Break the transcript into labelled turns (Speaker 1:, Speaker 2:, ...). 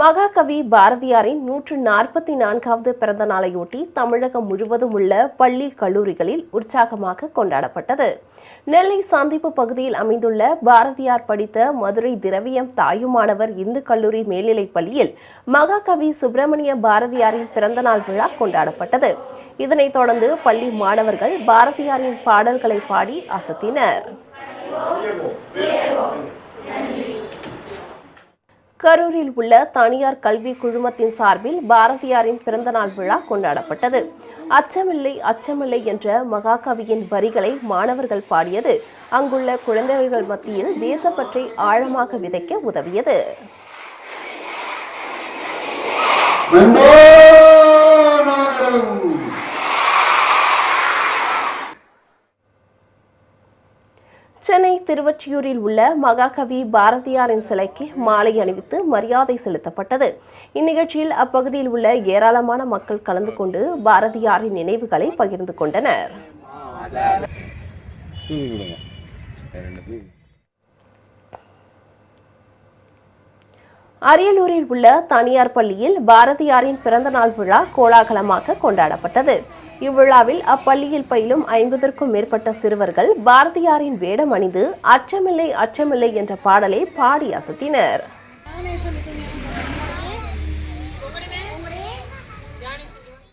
Speaker 1: மகாகவி பாரதியாரின் நூற்று நாற்பத்தி நான்காவது பிறந்த நாளையொட்டி தமிழகம் முழுவதும் உள்ள பள்ளி கல்லூரிகளில் உற்சாகமாக கொண்டாடப்பட்டது. நெல்லை சந்திப்பு பகுதியில் அமைந்துள்ள பாரதியார் படித்த மதுரை திரவியம் தாயுமானவர் இந்து கல்லூரி மேல்நிலைப் பள்ளியில் மகாகவி சுப்பிரமணிய பாரதியாரின் பிறந்தநாள் விழா கொண்டாடப்பட்டது. இதனைத் தொடர்ந்து பள்ளி மாணவர்கள் பாரதியாரின் பாடல்களை பாடி அசத்தினர். கரூரில் உள்ள தனியார் கல்வி குழுமத்தின் சார்பில் பாரதியாரின் பிறந்தநாள் விழா கொண்டாடப்பட்டது. அச்சமில்லை அச்சமில்லை என்ற மகாகவியின் வரிகளை மாணவர்கள் பாடியது அங்குள்ள குழந்தைகள் மத்தியில் தேசப்பற்றை ஆழமாக விதைக்க உதவியது. சென்னை திருவொற்றியூரில் உள்ள மகாகவி பாரதியாரின் சிலைக்கு மாலை அணிவித்து மரியாதை செலுத்தப்பட்டது. இந்நிகழ்ச்சியில் அப்பகுதியில் உள்ள ஏராளமான மக்கள் கலந்து கொண்டு பாரதியாரின் நினைவுகளை பகிர்ந்து கொண்டனர். அரியலூரில் உள்ள தனியார் பள்ளியில் பாரதியாரின் பிறந்தநாள் விழா கோலாகலமாக கொண்டாடப்பட்டது. இவ்விழாவில் அப்பள்ளியில் பயிலும் ஐம்பதற்கும் மேற்பட்ட சிறுவர்கள் பாரதியாரின் வேடம் அணிந்து அச்சமில்லை அச்சமில்லை என்ற பாடலை பாடி அசத்தினர்.